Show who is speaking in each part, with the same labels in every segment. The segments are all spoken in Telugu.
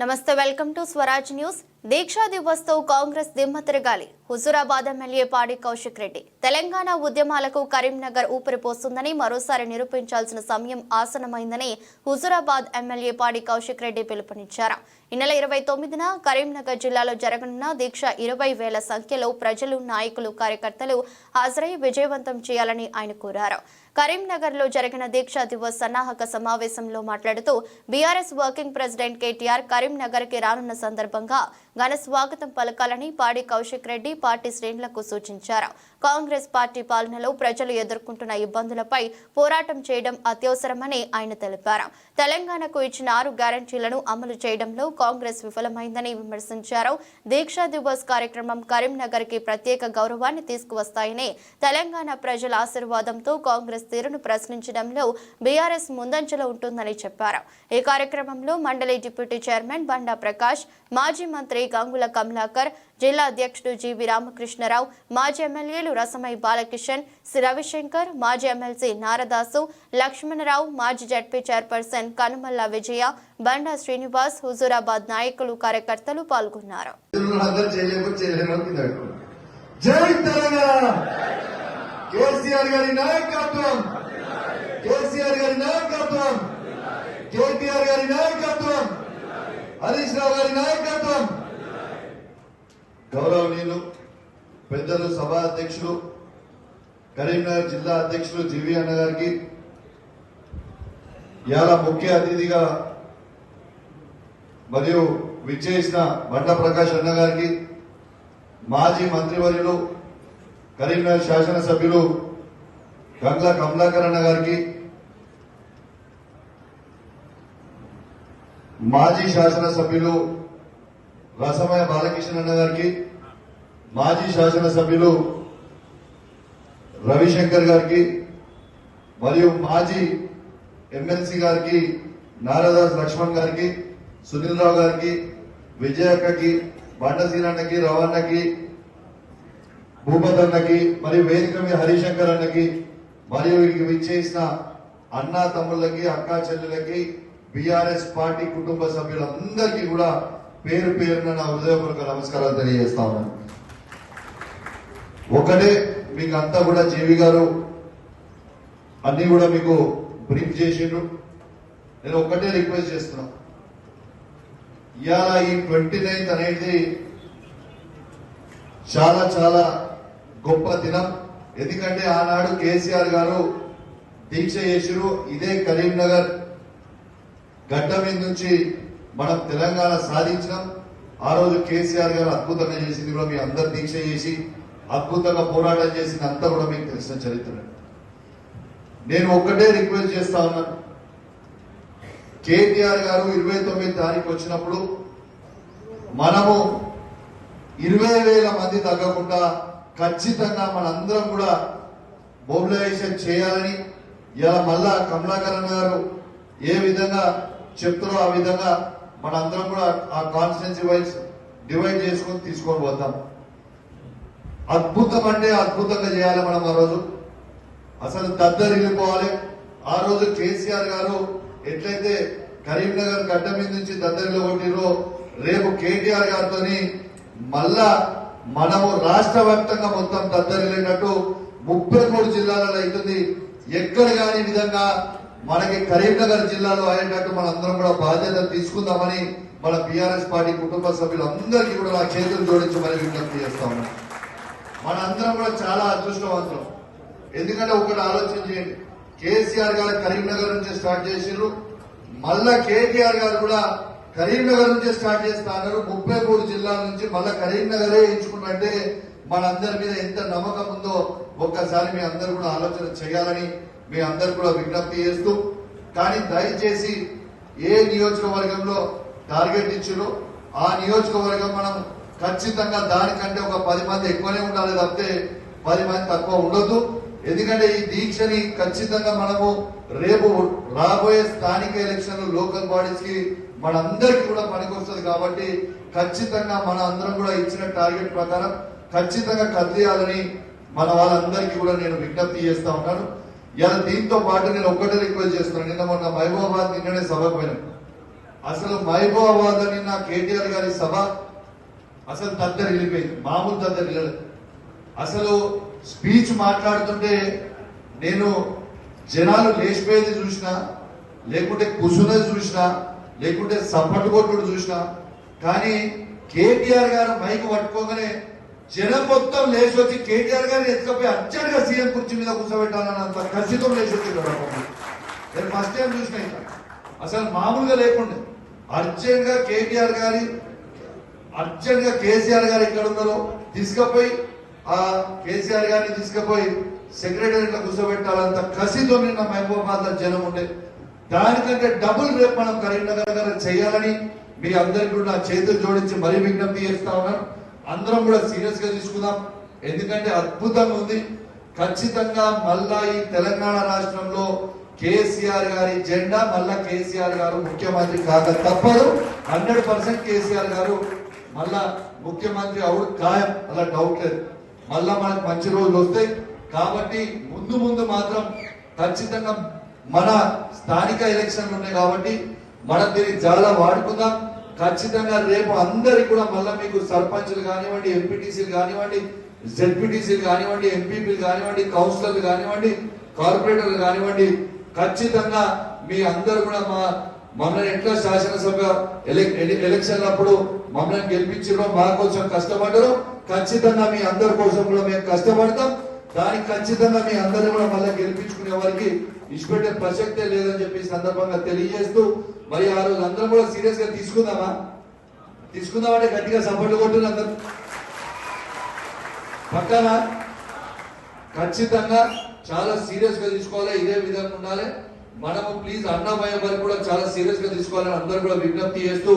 Speaker 1: నమస్తే welcome to Swaraj news. Deeksha దివస్తో Congress దిమ్మ తిరగాలి. హుజురాబాద్ ఎమ్మెల్యే పాడి కౌశిక్ రెడ్డి. తెలంగాణ ఉద్యమాలకు కరీంనగర్ ఊపిరి పోస్తుందని మరోసారి నిరూపించాల్సిన సమయం ఆసనమైందని హుజురాబాద్ ఎమ్మెల్యే పాడి కౌశిక్ రెడ్డి పిలుపునిచ్చారు. ఈ నెల ఇరవై తొమ్మిదిన కరీంనగర్ జిల్లాలో జరగనున్న దీక్ష ఇరవై వేల సంఖ్యలో ప్రజలు నాయకులు కార్యకర్తలు హాజరై విజయవంతం చేయాలని ఆయన కోరారు. కరీంనగర్లో జరిగిన దీక్షా దివస్ సన్నాహక సమావేశంలో మాట్లాడుతూ బీఆర్ఎస్ వర్కింగ్ ప్రెసిడెంట్ కేటీఆర్ కరీంనగర్కి రానున్న సందర్భంగా ఘన స్వాగతం పలకాలని పాడి కౌశిక్ రెడ్డి పార్టీ శ్రేణులకు సూచించారు. కాంగ్రెస్ పార్టీ పాలనలో ప్రజలు ఎదుర్కొంటున్న ఇబ్బందులపై పోరాటం చేయడం అత్యవసరమని ఆయన తెలిపారు. తెలంగాణకు ఇచ్చిన ఆరు గ్యారంటీలను అమలు చేయడంలో కాంగ్రెస్ విఫలమైందని విమర్శించారు. దీక్షా దివస్ కార్యక్రమం కరీంనగర్కి ప్రత్యేక గౌరవాన్ని తీసుకువస్తాయని తెలంగాణ ప్రజల ఆశీర్వాదంతో కాంగ్రెస్ తీరును ప్రశ్నించడంలో బీఆర్ఎస్ ముందంజలో ఉంటుందని చెప్పారు. ఈ కార్యక్రమంలో మండలి డిప్యూటీ చైర్మన్ బండా ప్రకాష్ మాజీ మంత్రి గంగుల కమలాకర్ జిల్లా అధ్యక్షుడు జీవి రామకృష్ణరావు మాజీ ఎమ్మెల్యేలు రసమై బాలకిషన్ సి రవిశంకర్ మాజీ ఎమ్మెల్సీ నారదాసు లక్ష్మణరావు మాజీ జడ్పీ చైర్పర్సన్ కనుమల్ల విజయ బండా శ్రీనివాస్ హుజూరాబాద్ నాయకులు కార్యకర్తలు పాల్గొన్నారు
Speaker 2: అందరూ చేయలేకపోతే చేయలేమని కింద పెట్టుకోండి. జై తెలంగాణ కేసీఆర్ గారి నాయకత్వం కేసీఆర్ గారి నాయకత్వం కేటీఆర్ గారి నాయకత్వం హరీష్ రావు గారి నాయకత్వం గౌరవనీయులు పెద్దలు సభా అధ్యక్షులు కరీంనగర్ జిల్లా అధ్యక్షులు జీవి అన్న గారికి ఇవాళ ముఖ్య అతిథిగా మరియు విచ్చేసిన బండ ప్రకాష్ అన్న గారికి మాజీ మంత్రివర్యులు కరీంనగర్ శాసనసభ్యులు గంగ్ల కమలాకర్ అన్న గారికి మాజీ శాసనసభ్యులు రసమయ బాలకృష్ణ అన్న గారికి మాజీ శాసనసభ్యులు రవిశంకర్ గారికి మరియు మాజీ ఎమ్మెల్సీ గారికి నారాదాస్ లక్ష్మణ్ గారికి సునీల్ రావు గారికి విజయక్కకి బండసీనన్నకి రవణకి భూపత్ అన్నకి మరియు వేదిక మీద హరిశంకర్ అన్నకి మరియు ఇక్కడికి విచ్చేసిన అన్నా తమ్ముళ్ళకి అక్కా చెల్లెలకి బీఆర్ఎస్ పార్టీ కుటుంబ సభ్యులందరికీ కూడా పేరు పేరున నా హృదయపూర్వక నమస్కారాలు తెలియజేస్తా ఉన్నాను. ఒకటే మీకు అంతా కూడా జీవి గారు అన్ని కూడా మీకు బ్రీఫ్ చేసిండ్రు. నేను ఒక్కటే రిక్వెస్ట్ చేస్తున్నా. ఇవాళ ఈ ట్వంటీ నైన్త్ అనేది చాలా చాలా గొప్ప దినం. ఎందుకంటే ఆనాడు కేసీఆర్ గారు దీక్ష చేసిరు ఇదే కరీంనగర్ గడ్డ మీద నుంచి మనం తెలంగాణ సాధించినాం. ఆ రోజు కేసీఆర్ గారు అద్భుతంగా చేసింది కూడా మీ అందరు దీక్ష చేసి అద్భుతంగా పోరాటం చేసింది అంతా కూడా మీకు తెలిసిన చరిత్ర. నేను ఒక్కటే రిక్వెస్ట్ చేస్తా ఉన్నాను కేటీఆర్ గారు ఇరవై తొమ్మిది తారీఖు వచ్చినప్పుడు మనము ఇరవై వేల మంది తగ్గకుండా ఖచ్చితంగా మనందరం కూడా మొబిలైజేషన్ చేయాలని ఇలా మళ్ళా కమలాకరణ గారు ఏ విధంగా చెప్తారో ఆ విధంగా మనందరం కూడా ఆ కాన్స్టిట్యున్సీ వైజ్ డివైడ్ చేసుకొని తీసుకొని పోతాం. అద్భుతం అంటే అద్భుతంగా చేయాలి మనం ఆ రోజు. అసలు దద్దరిల్లిపోవాలి ఆ రోజు కేసీఆర్ గారు ఎట్లయితే కరీంనగర్ గడ్డ మీద నుంచి దద్దరిలో కొట్టిరో రేపు కేటీఆర్ గారితో మళ్ళా మనము రాష్ట్ర వ్యాప్తంగా మొత్తం దద్దరిల్లినట్టు ముప్పై మూడు జిల్లాలలో అవుతుంది. ఎక్కడ కాని విధంగా మనకి కరీంనగర్ జిల్లాలో అయ్యేటట్టు మనందరం కూడా బాధ్యత తీసుకుందామని మన బీఆర్ఎస్ పార్టీ కుటుంబ సభ్యులందరికీ కూడా నా చేతులు జోడించమని విజ్ఞప్తి చేస్తా ఉన్నాం మనందరం కూడా చాలా అదృష్టవంతులం. ఎందుకంటే ఒకటి ఆలోచన చేయండి. కేసీఆర్ గారు కరీంనగర్ నుంచి స్టార్ట్ చేసిండ్రు. మళ్ళా కేటీఆర్ గారు కూడా కరీంనగర్ నుంచి స్టార్ట్ చేస్తా అన్నారు. ముప్పై మూడు జిల్లాల నుంచి మళ్ళా కరీంనగరే ఎంచుకున్నట్టే మనందరి మీద ఎంత నమ్మకం ఉందో ఒక్కసారి మీ అందరు కూడా ఆలోచన చేయాలని మీ అందరు కూడా విజ్ఞప్తి చేస్తూ కానీ దయచేసి ఏ నియోజకవర్గంలో టార్గెట్ ఇచ్చిరో ఆ నియోజకవర్గం మనం ఖచ్చితంగా దానికంటే ఒక పది మంది ఎక్కువనే ఉండాలి తప్పితే పది మంది తక్కువ ఉండొద్దు. ఎందుకంటే ఈ దీక్షని ఖచ్చితంగా మనము రేపు రాబోయే స్థానిక ఎలక్షన్లు లోకల్ బాడీస్కి మనందరికీ కూడా పనికొస్తుంది కాబట్టి ఖచ్చితంగా మన అందరం కూడా ఇచ్చిన టార్గెట్ ప్రకారం ఖచ్చితంగా కదిలియాలని మన వాళ్ళందరికీ కూడా నేను విజ్ఞప్తి చేస్తా ఉన్నాను. ఇలా దీంతో పాటు నేను ఒక్కటే రిక్వెస్ట్ చేస్తున్నాను. నిన్న మొన్న మహబూబాబాద్ నిన్ననే సభకు పోయినాం. అసలు మహబూబాబాద్ నా కేటీఆర్ గారి సభ అసలు దద్దరి వెళ్ళిపోయింది. మామూలు దద్దరి అసలు స్పీచ్ మాట్లాడుతుంటే నేను జనాలు లేచిపోయేది చూసినా లేకుంటే కుసునది చూసినా లేకుంటే సప్పట్లు కొట్టుడు చూసినా కానీ కేటీఆర్ గారు మైక్ పట్టుకోగానే జనం మొత్తం లేచి వచ్చి కేటీఆర్ గారిని ఎత్తుకపోయి అర్జెంట్గా సీఎం కుర్చీ మీద కూర్చోబెట్టాలని అంత ఖచ్చితం లేచి వచ్చిండు నేను ఫస్ట్ టైం చూసిన అసలు మామూలుగా లేకుండే. అర్జెంట్గా కేటీఆర్ గారి అర్జెంట్గా కేసీఆర్ గారు ఇక్కడ ఉన్నారో తీసుకుపోయి ఆ కేసీఆర్ గారిని తీసుకుపోయి సెక్రటరీలో కూర్చోబెట్టాలంత కసితో నిన్న మహబూబాబాద్లో జనం ఉండే. దానికంటే డబుల్ రేపు మనం కరీంనగర్ గారు చేయాలని మీ అందరికీ కూడా నా చేతులు జోడించి మరీ విజ్ఞప్తి చేస్తా ఉన్నాను. అందరం కూడా సీరియస్గా తీసుకుందాం. ఎందుకంటే అద్భుతంగా ఉంది. ఖచ్చితంగా మళ్ళా ఈ తెలంగాణ రాష్ట్రంలో కేసీఆర్ గారి జెండా మళ్ళా కేసీఆర్ గారు ముఖ్యమంత్రి కాక తప్పదు. హండ్రెడ్ పర్సెంట్ కేసీఆర్ గారు మళ్ళా ముఖ్యమంత్రి అవుడు ఖాయం. అలా డౌట్ లేదు. మళ్ళా మనకు మంచి రోజులు వస్తాయి. కాబట్టి ముందు ముందు మాత్రం ఖచ్చితంగా మన స్థానిక ఎలక్షన్లు ఉన్నాయి కాబట్టి మనం దీన్ని చాలా వాడుకుందాం. ఖచ్చితంగా రేపు అందరికి కూడా మళ్ళీ మీకు సర్పంచ్లు కానివ్వండి ఎంపీటీసీలు కానివ్వండి జెడ్పీటీసీలు కానివ్వండి ఎంపీపీలు కానివ్వండి కౌన్సిలర్లు కానివ్వండి కార్పొరేటర్లు కానివ్వండి ఖచ్చితంగా మీ అందరు కూడా మా మమ్మల్ని ఎట్లా శాసనసభ ఎలక్షన్ అప్పుడు మమ్మల్ని గెలిపించడం మా కోసం కష్టపడరు ఖచ్చితంగా మీ అందరి కోసం కూడా మేము కష్టపడతాం. దానికి ఖచ్చితంగా మీ అందరిని కూడా మళ్ళీ గెలిపించుకునే వారికి ఇష్టపెట్టే ప్రసక్తే లేదని చెప్పి సందర్భంగా తెలియజేస్తూ మరి ఆ రోజు అందరం కూడా సీరియస్గా తీసుకుందామా తీసుకుందామంటే గట్టిగా సపోర్ట్ కొట్టుంది అందరు. పక్కన? ఖచ్చితంగా చాలా సీరియస్గా తీసుకోవాలి? ఇదే విధంగా ఉండాలి. మనము ప్లీజ్ అన్నమయ్య మరి కూడా చాలా సీరియస్గా తీసుకోవాలని అందరూ కూడా విజ్ఞప్తి చేస్తూ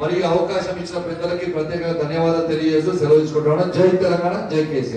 Speaker 2: మరి అవకాశం ఇచ్చిన పెద్దలకి ప్రత్యేకంగా ధన్యవాదాలు తెలియజేస్తూ సెలవు తీసుకుంటున్నాను. జై తెలంగాణ జై కేసీఆర్.